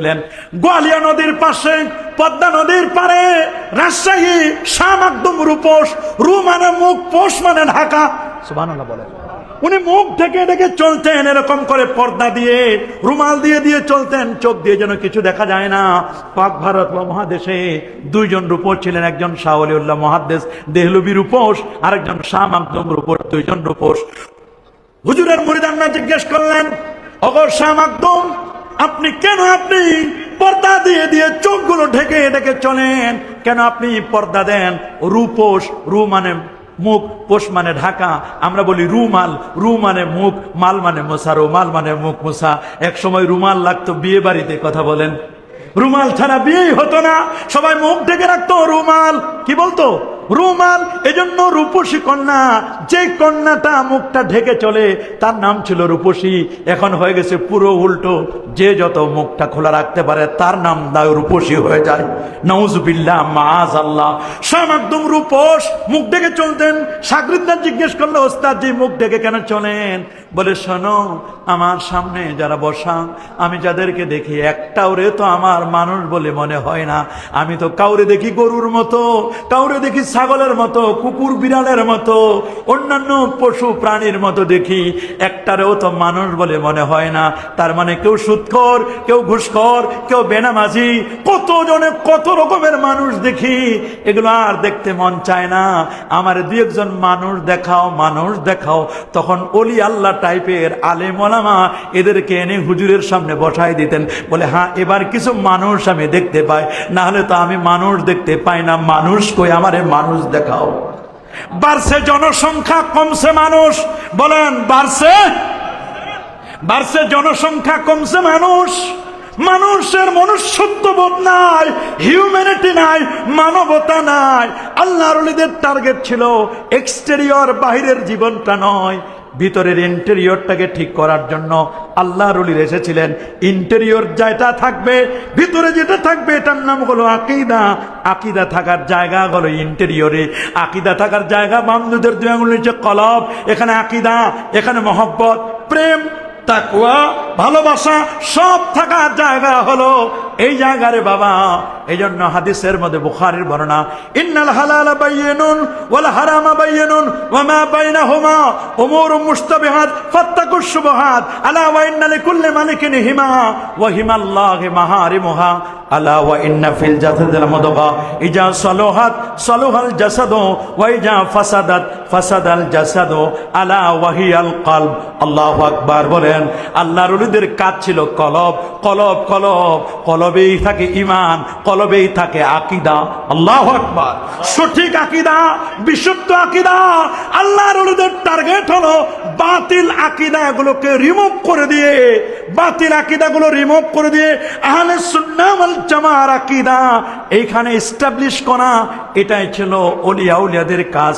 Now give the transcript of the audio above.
ছিলেন গোয়ালিয়া নদীর পাশে, পদ্মা নদীর পারে রাজশাহী শাম একদম রূপোস রু মানে মুখ পোষ মানে ঢাকা। সুবহানাল্লাহ বলেন। উনি মুখ ঢেকে ঢেকে চলতেন এরকম করে পর্দা দিয়ে, রুমাল দিয়ে দিয়ে চলতেন, চোখ দিয়ে যেন কিছু দেখা যায় না। পাক ভারত বা মহাদেশে দুইজন রূপোস ছিলেন, একজন শাহ আলিউল্লাহ মহাদেশ দেহলবি রূপোস আরেকজন শাহ মাকদুম রূপোস দুইজন রূপোস হুজুরের মুরিদান্না জিজ্ঞেস করলেন অগর শাহ মাকদুম আপনি কেন আপনি পর্দা দিয়ে দিয়ে চোখগুলো ঢেকে ঢেকে চলেন? কেন আপনি পর্দা দেন? রূপোস রু মানে মুখ পোষ মানে ঢাকা। আমরা বলি রুমাল রু মানে মুখ, মাল মানে মোসা রুমাল মানে মুখ মোসা এক সময় রুমাল লাগতো বিয়ে বাড়িতে, কথা বলেন। রুমাল ছাড়া বিয়েই হতো না। সবাই মুখ ঢেকে রাখতো, রুমাল। কি বলতো? রুমাল, এজন্য রূপসী কন্যা যে কন্যাটা মুখটা ঢেকে চলে, তার নাম ছিল রূপসী। এখন হয়ে গেছে পুরো উল্টো। যে যত মুখটা খোলা রাখতে পারে, তার নাম দায় রূপসী হয়ে যায়। নউজবিল্লাহ মাজ আল্লাহ সব একদম রূপস, মুখ ঢেকে চলতেন। সাগরিদা জিজ্ঞেস করল ওস্তাদ জি মুখ ঢেকে কেন চলেন? বলে, শোনো, আমার সামনে যারা বসা, আমি যাদেরকে দেখি একটাওরে তো আমার মানুষ বলে মনে হয় না। আমি তো কাউরে দেখি গরুর মতো, কাউরে দেখি ছাগলের মতো, কুকুর বিড়ালের মতো, অন্যান্য পশু প্রাণীর মতো দেখি, একটারেও তো মানুষ বলে মনে হয় না। তার মানে কেউ সুৎখর, কেউ ঘুষখর, কেউ বেনামাজি কত জনে কত রকমের মানুষ দেখি, এগুলো আর দেখতে মন চায় না। আমার দু একজন মানুষ দেখাও মানুষ দেখাও, তখন অলি আল্লাহ টাইপের আলেম ওলামা এদেরকে এনে হুজুরের সামনে বসাই দিতেন। বলে হ্যাঁ এবার কিছু মানুষ আমি দেখতে পাই না হলে তো আমি মানুষ দেখতে পাই না। মানুষ কই আমারে মানুষ দেখাও। বাড়ছে জনসংখ্যা, কমছে মানুষ। বলেন, বাড়ছে? বাড়ছে জনসংখ্যা, কমছে মানুষ। মানুষের মনুষ্যত্ব বোধ নাই হিউম্যানিটি নাই, মানবতা নাই। আল্লাহর টার্গেট ছিল এক্সটেরিয়র বাহিরের জীবনটা নয়। ভিতরের ইন্টেরিয়রটাকে ঠিক করার জন্য আল্লাহ রুলির এসেছিলেন। ইন্টেরিয়র যেটা থাকবে, ভিতরে যেটা থাকবে, এটার নাম হলো আকিদা। আকিদা থাকার জায়গা হলো ইন্টেরিয়রে আকিদা থাকার জায়গা বান্ধবদের দুই আঙুল নিচে কলব, এখানে আকিদা, এখানে মহব্বত, প্রেম তাকুয়া ভালোবাসা সব থাকার জায়গা হলো এই জায়গারে বাবা। এই জন্য হাদিসের মধ্যে বুখারির বর্ণনা, ইন্নাল হালাল বাইয়িনুন ওয়াল হারাম বাইয়িনুন ওয়া মা বাইনাহুমা উমুর মুশতাবিহাত ফাত্তাকুশ শুবহাত আলা ওয়া ইন্না লিকুল্লি মালিকিন হিমা ওয়া হিমাল্লাহি মাহারিমুহা আলা ওয়া ইন্না ফিল জাসাদিল মুদগা ইজা সালুহাত সালুহাল জাসাদু ওয়া ইজা ফাসাদাত ফাসাদাল জাসাদু আলা ওয়াহিয়াল কলব। আল্লাহু আকবার বলেন, আল্লাহর ওলিদের কাজ ছিল কলব কলব কলব। কলবেই থাকে ইমান কলবেই থাকে আকিদা। আল্লাহ আকবার। সঠিক আকিদা, বিশুদ্ধ আকিদা। আল্লাহর ওলিদের টার্গেট হলো বাতিল আকিদা গুলোকে রিমুভ করে দিয়ে, বাতিল আকিদা গুলো রিমুভ করে দিয়ে আহলে সুন্নাহ ওয়াল জামার আকিদা এইখানে এস্টাবলিশ করা, এটাই ছিল ওলিয়া উলিয়াদের কাজ।